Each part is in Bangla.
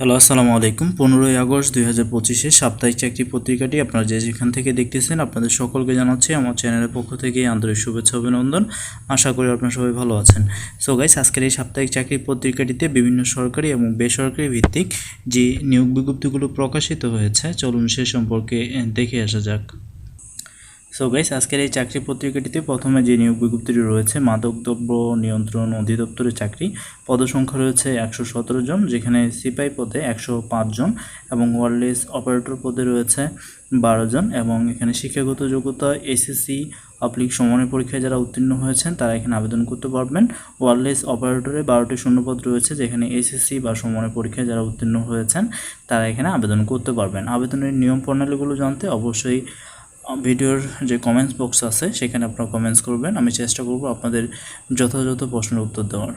হ্যালো, আসসালামু আলাইকুম। পনেরোই আগস্ট দুই হাজার পঁচিশে সাপ্তাহিক চাকরি পত্রিকাটি আপনারা যে যেখান থেকে দেখতেছেন আপনাদের সকলকে জানাচ্ছি আমার চ্যানেলের পক্ষ থেকে আন্তরিক শুভেচ্ছা, অভিনন্দন। আশা করি আপনারা সবাই ভালো আছেন। সো গাইস আজকের এই সাপ্তাহিক চাকরি পত্রিকাটিতে বিভিন্ন সরকারি এবং বেসরকারি ভিত্তিক যে নিয়োগ বিজ্ঞপ্তিগুলো প্রকাশিত হয়েছে, চলুন সে সম্পর্কে দেখে আসা যাক। সো গাইস আজকের এই চাকরি পত্রিকাটিতে প্রথমে যে নিয়োগ বিজ্ঞপ্তিটি রয়েছে মাদকদ্রব্য নিয়ন্ত্রণ অধিদপ্তরের চাকরি। পদসংখ্যা রয়েছে একশো সতেরো জন, যেখানে সিপাই পদে একশো পাঁচ জন এবং ওয়ারলেস অপারেটর পদে রয়েছে বারো জন এবং এখানে শিক্ষাগত যোগ্যতা, এসএসসি, পাবলিক সমানের পরীক্ষায় যারা উত্তীর্ণ হয়েছেন, তারা এখানে আবেদন করতে পারবেন। ওয়ারলেস অপারেটরে বারোটি শূন্যপদ রয়েছে, যেখানে এসএসসি বা সমানের পরীক্ষায় যারা উত্তীর্ণ হয়েছেন, তারা এখানে আবেদন করতে পারবেন। আবেদনের নিয়ম প্রণালীগুলো জানতে অবশ্যই ভিডিওর যে কমেন্টস বক্স আছে, সেখানে আপনারা কমেন্টস করবেন। আমি চেষ্টা করব আপনাদের যথাযথ প্রশ্নের উত্তর দেওয়ার।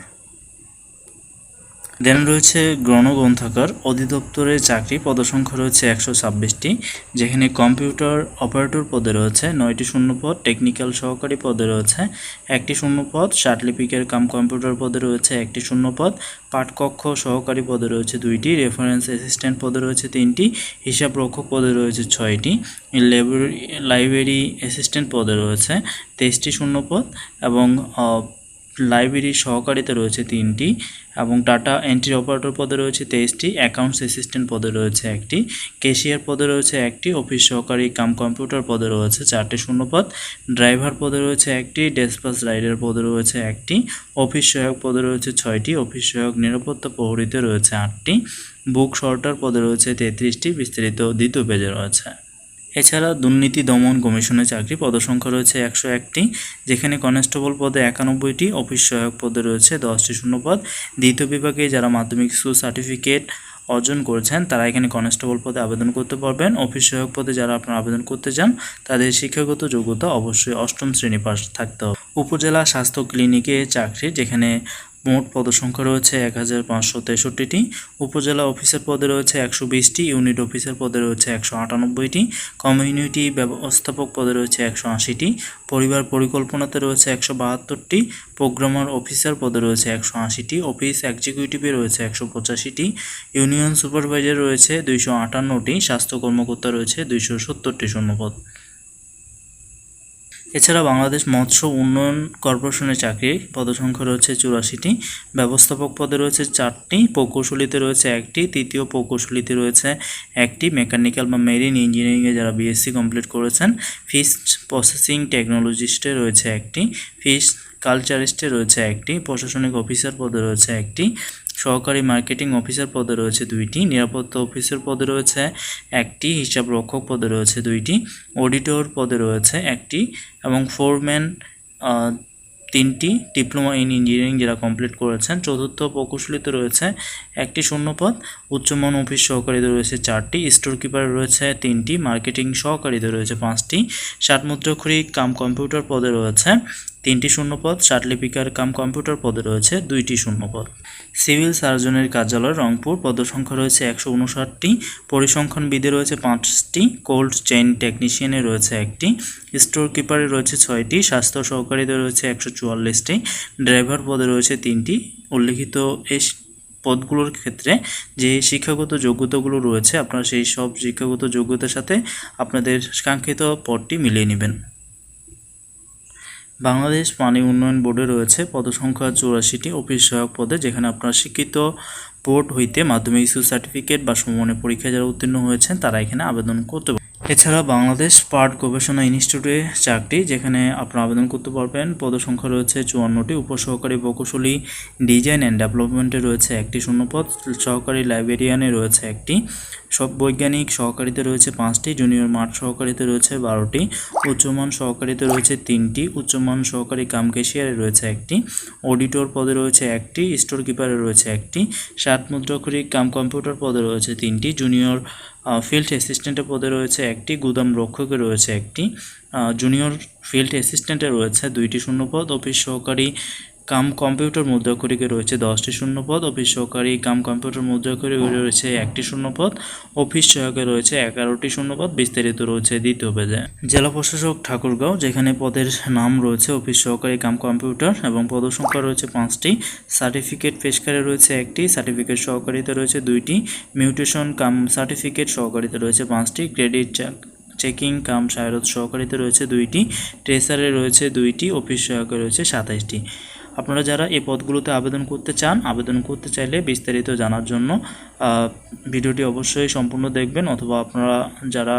দেন রয়েছে গণগ্রন্থাগার অধিদপ্তরের চাকরি পদসংখ্যা রয়েছে একশো ছাব্বিশটি, যেখানে কম্পিউটার অপারেটর পদে রয়েছে নয়টি শূন্যপদ, টেকনিক্যাল সহকারী পদে রয়েছে একটি শূন্যপদ শার্টলিপিকের কাম কম্পিউটার পদে রয়েছে একটি শূন্যপদ, পাঠকক্ষ সহকারী পদে রয়েছে দুইটি, রেফারেন্স অ্যাসিস্ট্যান্ট পদে রয়েছে তিনটি, হিসাব রক্ষক পদে রয়েছে ছয়টি, লাইব্রেরি লাইব্রেরি অ্যাসিস্ট্যান্ট পদে রয়েছে তেইশটি শূন্যপদ এবং লাইব্রেরি সহকারীতে রয়েছে তিনটি এবং টাটা এন্ট্রি অপারেটর পদে রয়েছে তেইশটি অ্যাকাউন্টস অ্যাসিস্ট্যান্ট পদে রয়েছে একটি ক্যাশিয়ার পদে রয়েছে একটি অফিস সহকারী কাম কম্পিউটার পদে রয়েছে চারটি শূন্যপদ ড্রাইভার পদে রয়েছে একটি ডেসপাস রাইডার পদে রয়েছে একটি অফিস সহায়ক পদে রয়েছে ছয়টি অফিস সহায়ক নিরাপত্তা প্রহরীতে রয়েছে আটটি বুক শর্টার পদে রয়েছে তেত্রিশটি, বিস্তারিত দ্বিতীয় পেজে রয়েছে। এছাড়া দুর্নীতি দমন কমিশনের চাকরি পদসংখ্যা রয়েছে একশো একটি, যেখানে কনস্টেবল পদে একানব্বইটি, অফিস সহায়ক পদে রয়েছে দশটি শূন্যপদ। দ্বিতীয় বিভাগে যারা মাধ্যমিক স্কুল সার্টিফিকেট অর্জন করেছেন, তারা এখানে কনস্টেবল পদে আবেদন করতে পারবেন। অফিস সহায়ক পদে যারা আপনারা আবেদন করতে চান, তাদের শিক্ষাগত যোগ্যতা অবশ্যই অষ্টম শ্রেণি পাস থাকতে হবে। উপজেলা স্বাস্থ্য ক্লিনিকে চাকরি, যেখানে মোট পদসংখ্যা রয়েছে এক হাজার পাঁচশো তেষট্টিটি। উপজেলা অফিসার পদে রয়েছে একশো বিশটি, ইউনিট অফিসার পদে রয়েছে একশো আটানব্বইটি। কমিউনিটি ব্যবস্থাপক পদে রয়েছে একশো আশিটি। পরিবার পরিকল্পনাতে রয়েছে একশো বাহাত্তরটি। প্রোগ্রামার অফিসার পদে রয়েছে একশো আশিটি। অফিস এক্সিকিউটিভে রয়েছে একশো পঁচাশিটি। ইউনিয়ন সুপারভাইজার রয়েছে দুইশো আটান্নটি। স্বাস্থ্য কর্মকর্তা রয়েছে দুইশো সত্তরটি শূন্যপদ। এছাড়া বাংলাদেশ মৎস্য উন্নয়ন কর্পোরেশনের চাকরি, পদসংখ্যা রয়েছে চুরাশিটি, ব্যবস্থাপক পদে রয়েছে চারটি, প্রকৌশলীতে রয়েছে একটি, তৃতীয় প্রকৌশলীতে রয়েছে একটি, মেকানিক্যাল বা মেরিন ইঞ্জিনিয়ারিংয়ে যারা বিএসসি কমপ্লিট করেছেন ফিশ প্রসেসিং টেকনোলজিস্টে রয়েছে একটি ফিশ কালচারিস্টে রয়েছে একটি, প্রশাসনিক অফিসার পদে রয়েছে একটি সহকারী মার্কেটিং অফিসার পদে রয়েছে দুইটি, নিরাপত্তা অফিসার পদে রয়েছে একটি, হিসাব রক্ষক পদে রয়েছে দুইটি, অডিটর পদে রয়েছে একটি এবং ফোরম্যান তিনটি, ডিপ্লোমা ইন ইঞ্জিনিয়ারিং যারা কমপ্লিট করেছেন। চতুর্থ প্রকৌশলীতে রয়েছে একটি শূন্যপদ উচ্চমান অফিস সহকারীতে রয়েছে চারটি স্টোর কিপার রয়েছে তিনটি, মার্কেটিং সহকারীতে রয়েছে পাঁচটি ষাট মুদ্রাক্ষরী কাম কম্পিউটার পদে রয়েছে তিনটি শূন্যপদ ষাটলিপিকার কাম কম্পিউটার পদে রয়েছে দুইটি শূন্যপদ। সিভিল সার্জনের কার্যালয় রংপুর। পদসংখ্যা রয়েছে একশো উনষাটটি। পরিসংখ্যানবিদে রয়েছে পাঁচটি। কোল্ড চেইন টেকনিশিয়ানে রয়েছে একটি। স্টোর কিপারে রয়েছে ছয়টি। স্বাস্থ্য সহকারীতে রয়েছে একশো চুয়াল্লিশটি। ড্রাইভার পদে রয়েছে তিনটি। উল্লিখিত এই পদগুলোর ক্ষেত্রে যে শিক্ষাগত যোগ্যতাগুলো রয়েছে, আপনারা সেই সব শিক্ষাগত যোগ্যতার সাথে আপনাদের কাঙ্ক্ষিত পদটি মিলিয়ে নেবেন। বাংলাদেশ পানি উন্নয়ন বোর্ডে রয়েছে পদসংখ্যা চৌরাশিটি অফিস সহায়ক পদে, যেখানে আপনারা শিক্ষিত বোর্ড হইতে মাধ্যমিক স্কুল সার্টিফিকেট বা সমমানের পরীক্ষায় যারা উত্তীর্ণ হয়েছেন, তারা এখানে আবেদন করতে এছাড়া বাংলাদেশ পাট গবেষণা ইনস্টিটিউটে চাকরি যেখানে আপনারা আবেদন করতে পারবেন। পদসংখ্যা রয়েছে চুয়ান্নটি, উপসহকারী প্রকৌশলী, ডিজাইন অ্যান্ড ডেভেলপমেন্টে রয়েছে একটি শূন্যপদ, সহকারী লাইব্রেরিয়ানে রয়েছে একটি। সব বৈজ্ঞানিক সহকারীতে রয়েছে পাঁচটি, জুনিয়র মাঠ সহকারীতে রয়েছে বারোটি, উচ্চমান সহকারীতে রয়েছে তিনটি, উচ্চমান সহকারী কাম ক্যাশিয়ারে রয়েছে একটি, অডিটর পদে রয়েছে একটি স্টোর কিপারে রয়েছে একটি ষাট মুদ্রাক্ষরী কাম কম্পিউটার পদে রয়েছে তিনটি, জুনিয়র ফিল্ড অ্যাসিস্ট্যান্টের পদে রয়েছে একটি, গুদাম রক্ষকে রয়েছে একটি জুনিয়র ফিল্ড অ্যাসিস্ট্যান্টে রয়েছে দুইটি শূন্যপদ, অফিস সহকারী কাম কম্পিউটার মুদ্রাক্ষরিকে রয়েছে দশটি শূন্যপদ অফিস সহকারী কাম কম্পিউটার মুদ্রাক্ষরিকে রয়েছে একটি শূন্যপদ অফিস সহায়কে রয়েছে এগারোটি শূন্যপদ, বিস্তারিত রয়েছে দ্বিতীয় পেজে। জেলা প্রশাসক ঠাকুরগাঁও, যেখানে পদের নাম রয়েছে অফিস সহকারী কাম কম্পিউটার এবং পদসংখ্যা রয়েছে পাঁচটি, সার্টিফিকেট পেশকারে রয়েছে একটি, সার্টিফিকেট সহকারীতে রয়েছে দুইটি, মিউটেশন কাম সার্টিফিকেট সহকারীতে রয়েছে পাঁচটি, ক্রেডিট চেকিং কাম সায়রত সহকারীতে রয়েছে দুইটি ট্রেসারে রয়েছে দুইটি অফিস সহায়কে রয়েছে সাতাইশটি। আপনারা যারা এই পদগুলোতে আবেদন করতে চান, আবেদন করতে চাইলে বিস্তারিত জানার জন্য ভিডিওটি অবশ্যই সম্পূর্ণ দেখবেন অথবা আপনারা যারা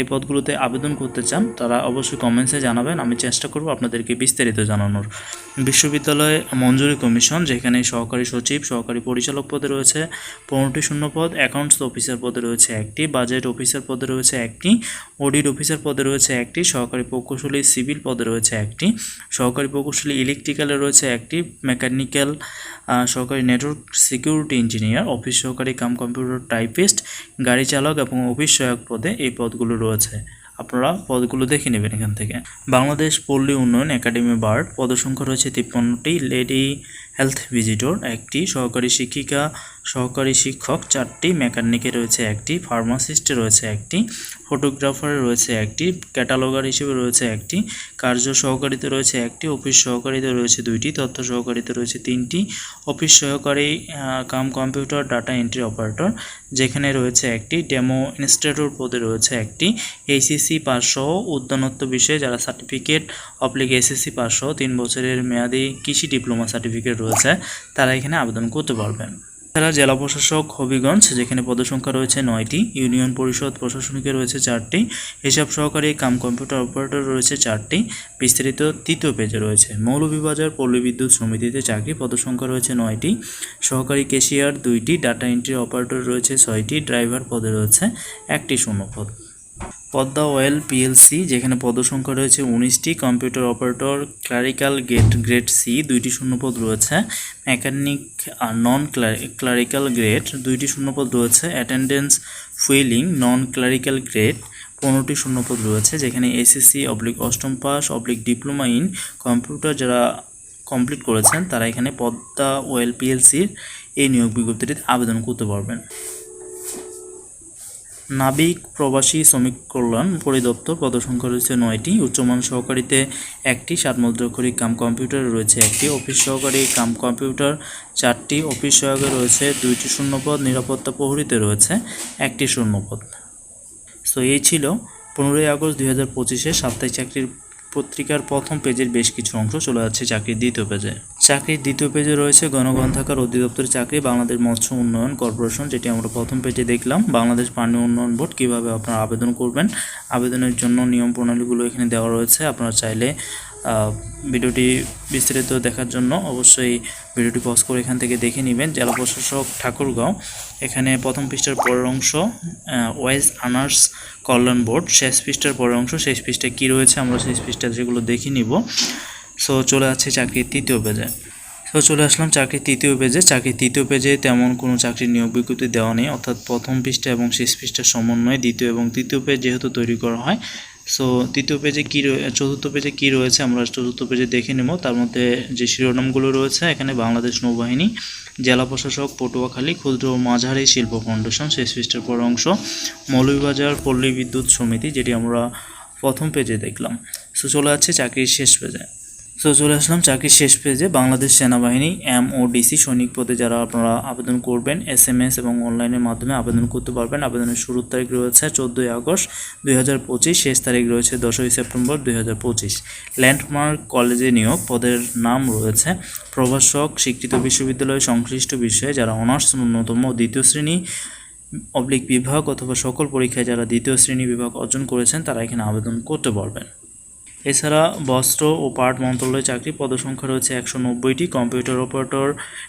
এই পদগুলোতে আবেদন করতে চান, তারা অবশ্যই কমেন্টসে জানাবেন। আমি চেষ্টা করব আপনাদেরকে বিস্তারিত জানানোর। বিশ্ববিদ্যালয় মঞ্জুরি কমিশন, যেখানে সহকারী সচিব, সহকারী পরিচালক পদে রয়েছে, পনেরোটি শূন্য পদ অ্যাকাউন্টস অফিসার পদে রয়েছে একটি বাজেট অফিসার পদে রয়েছে একটি অডিট অফিসার পদে রয়েছে একটি, সহকারী প্রকৌশলী সিভিল পদে রয়েছে একটি, সহকারী প্রকৌশলী ইলেকট্রিক্যালে রয়েছে একটি মেকানিক্যাল সহকারী নেটওয়ার্ক সিকিউরিটি ইঞ্জিনিয়ার অফিস সহকারী কাম কম্পিউটার টাইপিস্ট গাড়ি চালক এবং অফিস সহায়ক পদে এই পদগুলো রয়েছে। আপনারা পদগুলো দেখে নেবেন এখান থেকে। বাংলাদেশ পল্লী উন্নয়ন একাডেমি বার্ড পদসংখ্যা রয়েছে তিপ্পান্নটি। লেডি হেলথ ভিজিটর, একটি সহকারী শিক্ষিকা, সহকারী শিক্ষক, চারটি মেকানিকে রয়েছে, একটি ফার্মাসিস্টে রয়েছে, একটি ফটোগ্রাফারে রয়েছে, একটি ক্যাটালগার হিসেবে রয়েছে, একটি কার্য সহকারীতে রয়েছে, একটি অফিস সহকারীতে রয়েছে, দুইটি তথ্য সহকারীতে রয়েছে, তিনটি অফিস সহকারী cum computer, data entry operator, যেখানে রয়েছে একটি ডেমো ইনস্টিটিউট পদে রয়েছে, একটি এইসিসি সহ উদ্যানত্ব বিষয়ে যারা সার্টিফিকেট অবলিক এসএসসি সহ তিন বছরের মেয়াদি কৃষি ডিপ্লোমা সার্টিফিকেট রয়েছে, তারা এখানে আবেদন করতে পারবেন। এছাড়া জেলা প্রশাসক হবিগঞ্জ, যেখানে পদসংখ্যা রয়েছে নয়টি, ইউনিয়ন পরিষদ প্রশাসনিকে রয়েছে চারটি, হিসাব সহকারী কাম কম্পিউটার অপারেটর রয়েছে চারটি, বিস্তারিত তৃতীয় পেজে রয়েছে। মৌলভীবাজার পল্লী বিদ্যুৎ সমিতিতে চাকরি, পদসংখ্যা রয়েছে নয়টি, সহকারী কেশিয়ার দুইটি, ডাটা এন্ট্রি অপারেটর রয়েছে ছয়টি, ড্রাইভার পদে রয়েছে একটি শূন্যপদ পদ্মা অয়েল পিএলসি, যেখানে পদসংখ্যা রয়েছে উনিশটি, computer operator, clerical gate, grade C, দুইটি শূন্যপদ রয়েছে, মেকানিক আর নন ক্লারিক্যাল গ্রেড, দুইটি শূন্যপদ রয়েছে, attendance fueling non clerical grade, পনেরোটি শূন্যপদ রয়েছে, যেখানে এসএসসি অবলিক অষ্টম pass, oblique diploma in computer যারা কমপ্লিট করেছেন, তারা এখানে পদ্মা ওয়েল পিএলসির এই নিয়োগ বিজ্ঞপ্তিটিতে আবেদন করতে পারবেন। নাবিক প্রবাসী শ্রমিক কল্যাণ পরিদপ্তর পদসংখ্যা রয়েছে নয়টি উচ্চমান সহকারীতে, একটি সাত মুদ্রাক্ষরী কাম কম্পিউটার রয়েছে একটি অফিস সহকারী কাম কম্পিউটার, চারটি অফিস সহায়কে রয়েছে, দুইটি শূন্যপদ নিরাপত্তা প্রহরীতে রয়েছে, একটি শূন্যপদ। সো এই ছিল পনেরোই আগস্ট দুই হাজার পঁচিশে সাপ্তাহিক চাকরির পত্রিকার প্রথম পেজের বেশ কিছু অংশ চলে যাচ্ছে চাকরির দ্বিতীয় পেজে। চাকরির দ্বিতীয় পেজে রয়েছে গণগ্রন্থাকার অধিদপ্তরের চাকরি, বাংলাদেশ মৎস্য উন্নয়ন কর্পোরেশন, যেটি আমরা প্রথম পেজে দেখলাম। বাংলাদেশ পানি উন্নয়ন বোর্ড কীভাবে আপনারা আবেদন করবেন, আবেদনের জন্য নিয়ম প্রণালীগুলো এখানে দেওয়া রয়েছে। আপনারা চাইলে ভিডিওটি বিস্তারিত দেখার জন্য অবশ্যই ভিডিওটি পজ করে এখান থেকে দেখে নেবেন। জেলা প্রশাসক ঠাকুরগাঁও, এখানে প্রথম পৃষ্ঠার পরের অংশ ওয়েজ আনার্স কল্যাণ বোর্ড শেষ পৃষ্ঠার পরের অংশ, শেষ পৃষ্ঠায় কী রয়েছে আমরা শেষ পৃষ্ঠা যেগুলো দেখে নিব। সো চলে যাচ্ছে চাকরির তৃতীয় পেজে তো চলে আসলাম চাকরির তৃতীয় পেজে চাকরির তৃতীয় পেজে তেমন কোনো চাকরির নিয়োগ বিজ্ঞপ্তি দেওয়া নেই, অর্থাৎ প্রথম পৃষ্ঠা এবং শেষ পৃষ্ঠার সমন্বয়ে দ্বিতীয় এবং তৃতীয় পেজ যেহেতু তৈরি করা হয় সো তৃতীয় পেজে কী চতুর্থ পেজে কী রয়েছে আমরা চতুর্থ পেজে দেখে নেব। তার মধ্যে যে শিরোনামগুলো রয়েছে, এখানে বাংলাদেশ নৌবাহিনী, জেলা প্রশাসক পটুয়াখালী, ক্ষুদ্র মাঝারি শিল্প ফাউন্ডেশন শেষ পৃষ্ঠের পর অংশ, মৌলভীবাজার পল্লী বিদ্যুৎ সমিতি, যেটি আমরা প্রথম পেজে দেখলাম। সো চলে যাচ্ছে চাকরির শেষ পেজে সো চলে আসলাম চাকরির শেষ পেজে। বাংলাদেশ সেনাবাহিনী এম ও ডিসি সৈনিক পদে যারা আপনারা আবেদন করবেন এস এম এস এবং অনলাইনের মাধ্যমে আবেদন করতে পারবেন। আবেদনের শুরুর তারিখ রয়েছে চোদ্দোই আগস্ট দুই শেষ তারিখ রয়েছে দশই সেপ্টেম্বর দুই হাজার পঁচিশ। ল্যান্ডমার্ক কলেজে নিয়োগ পদের নাম রয়েছে। প্রভাষক, স্বীকৃত বিশ্ববিদ্যালয়, সংশ্লিষ্ট বিষয়ে যারা অনার্স ন্যূনতম দ্বিতীয় শ্রেণি অবলিক বিভাগ অথবা সকল পরীক্ষায় যারা দ্বিতীয় শ্রেণি বিভাগ অর্জন করেছেন, তারা এখানে আবেদন করতে পারবেন। এছাড়া বস্ত্র ও পাট মন্ত্রণালয়ে চাকরি পদসংখ্যা রয়েছে একশো নব্বইটি, কম্পিউটার অপারেটর,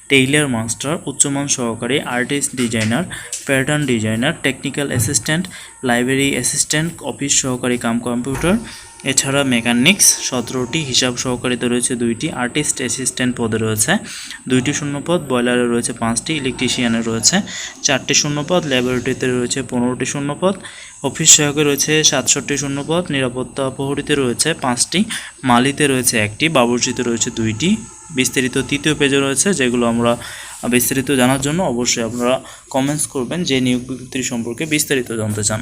টেইলার মাস্টার, উচ্চমান সহকারী, artist designer, pattern designer, technical assistant, library assistant, office সহকারী কাম কম্পিউটার, এছাড়া মেকানিক্স সতেরোটি, হিসাব সহকারীতে রয়েছে দুইটি, আর্টিস্ট অ্যাসিস্ট্যান্ট পদে রয়েছে দুইটি শূন্যপদ, বয়লারে রয়েছে পাঁচটি, ইলেকট্রিশিয়ানে রয়েছে চারটি শূন্যপদ, ল্যাবরেটরিতে রয়েছে পনেরোটি শূন্যপদ অফিস সহায়কে রয়েছে সাতষট্টি শূন্যপদ, নিরাপত্তা প্রহরীতে রয়েছে পাঁচটি, মালিতে রয়েছে একটি, বাবুর্চিতে রয়েছে দুইটি। বিস্তারিত তৃতীয় পেজে রয়েছে, যেগুলো আমরা বিস্তারিত জানার জন্য অবশ্যই আপনারা কমেন্টস করবেন যে নিয়োগ বিজ্ঞপ্তি সম্পর্কে বিস্তারিত জানতে চান।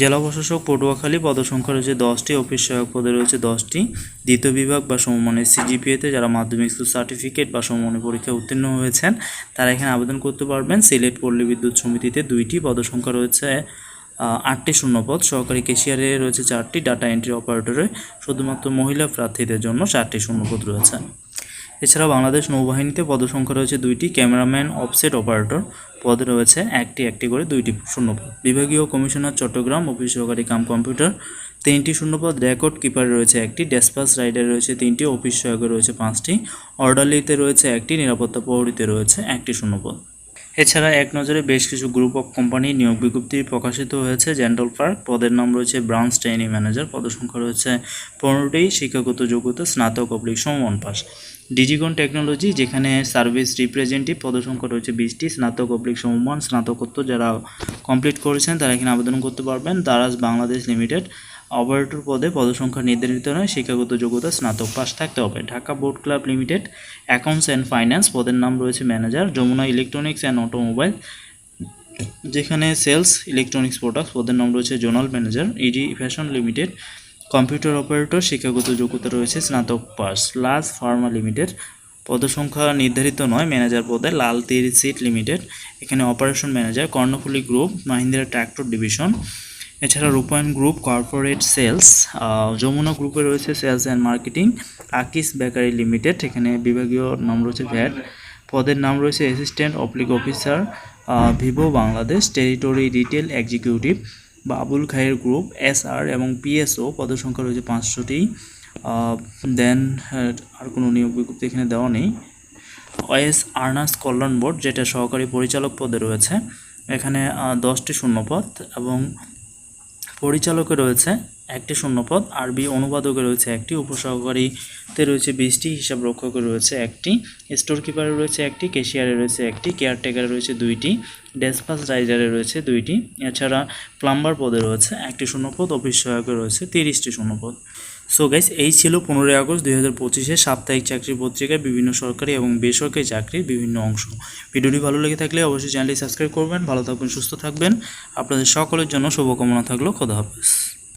জেলা প্রশাসক পটুয়াখালী পদসংখ্যা রয়েছে দশটি, অফিস সহায়ক পদে রয়েছে দশটি। দ্বিতীয় বিভাগ বা সমমানের সিজিপিএতে যারা মাধ্যমিক স্কুল সার্টিফিকেট বা সমমানের পরীক্ষায় উত্তীর্ণ হয়েছেন, তারা এখানে আবেদন করতে পারবেন। সিলেট পল্লী বিদ্যুৎ সমিতিতে দুইটি পদসংখ্যা রয়েছে। আটটি শূন্যপদ সহকারী কেশিয়ারে রয়েছে চারটি ডাটা এন্ট্রি অপারেটরে, শুধুমাত্র মহিলা প্রার্থীদের জন্য চারটি শূন্যপদ রয়েছে। এছাড়া বাংলাদেশ নৌবাহিনীতে পদসংখ্যা রয়েছে দুইটি, ক্যামেরাম্যান, অফসেট অপারেটর পদে রয়েছে একটি একটি করে দুইটি শূন্যপদ। বিভাগীয় কমিশনার চট্টগ্রাম অফিস সহকারী কাম কম্পিউটার তিনটি শূন্যপদ, রেকর্ড কিপারে রয়েছে একটি, ডেসপাস রাইডারে রয়েছে তিনটি, অফিস সহায়কে রয়েছে পাঁচটি অর্ডারলিতে রয়েছে একটি, নিরাপত্তা প্রহরীতে রয়েছে একটি শূন্যপদ। এছাড়া এক নজরে বেশ কিছু গ্রুপ অফ কোম্পানি নিয়োগ বিজ্ঞপ্তি প্রকাশিত হয়েছে। জেন্টাল পার্ক পদের নাম রয়েছে ব্রাঞ্চ ট্রেনিং ম্যানেজার পদসংখ্যা রয়েছে পনেরোটি, শিক্ষাগত যোগ্যতা, স্নাতক অবলিক সমমান পাস ডিজিকন টেকনোলজি যেখানে সার্ভিস রিপ্রেজেন্টেটিভ পদসংখ্যা রয়েছে বিশটি, স্নাতক অবলিক সমমান স্নাতকোত্তর যারা কমপ্লিট করেছেন, তারা এখানে আবেদন করতে পারবেন। দারাজ বাংলাদেশ লিমিটেড অপারেটর পদে পদসংখ্যা নির্ধারিত নয়, শিক্ষাগত যোগ্যতা স্নাতক পাস থাকতে হবে। Dhaka board club limited accounts and finance পদের নাম রয়েছে manager, Jamuna electronics and automobile, যেখানে সেলস ইলেকট্রনিক্স প্রোডাক্টস পদের নাম রয়েছে zonal manager, ED fashion limited, computer operator, শিক্ষাগত যোগ্যতা রয়েছে স্নাতক পাস লাস ফার্মা লিমিটেড পদসংখ্যা নির্ধারিত নয়, ম্যানেজার পদে লাল তীর সিট লিমিটেড, এখানে operation manager, Karnaphuli group, Mahindra tractor division এছাড়া Rupayan group corporate sales Jamuna গ্রুপে রয়েছে sales and marketing Akij bakery limited এখানে বিভাগীয় নাম রয়েছে ভ্যাট পদের নাম রয়েছে assistant oblique officer Vivo Bangladesh territory retail executive Babul Khair group SR এবং পিএসও পদের সংখ্যা রয়েছে পাঁচশোটি দেন আর কোনো নিয়োগ বিজ্ঞপ্তি এখানে দেওয়া নেই। ওএস আর্নাস কল্যাণ বোর্ড যেটা সহকারী পরিচালক পদে রয়েছে, এখানে দশটি শূন্যপদ এবং পরিচালকে রয়েছে একটি শূন্যপদ আরবি অনুবাদকে রয়েছে একটি, উপসহকারীতে রয়েছে বিশটি হিসাব রক্ষকে রয়েছে একটি স্টোর কিপারে রয়েছে একটি কেশিয়ারে রয়েছে একটি, কেয়ারটেকারে রয়েছে দুইটি, ডেসপাস রাইজারে রয়েছে দুইটি, এছাড়া প্লাম্বার পদে রয়েছে একটি শূন্যপদ, অফিস সহায়কে রয়েছে তিরিশটি শূন্যপদ। সো গাইস এই ছিল পনেরোই আগস্ট দুই হাজার পঁচিশে সাপ্তাহিক চাকরি পত্রিকার বিভিন্ন সরকারি এবং বেসরকারি চাকরির বিভিন্ন অংশ। ভিডিওটি ভালো লেগে থাকলে অবশ্যই চ্যানেলটি সাবস্ক্রাইব করবেন, ভালো থাকবেন সুস্থ থাকবেন। আপনাদের সকলের জন্য শুভকামনা থাকল, খোদা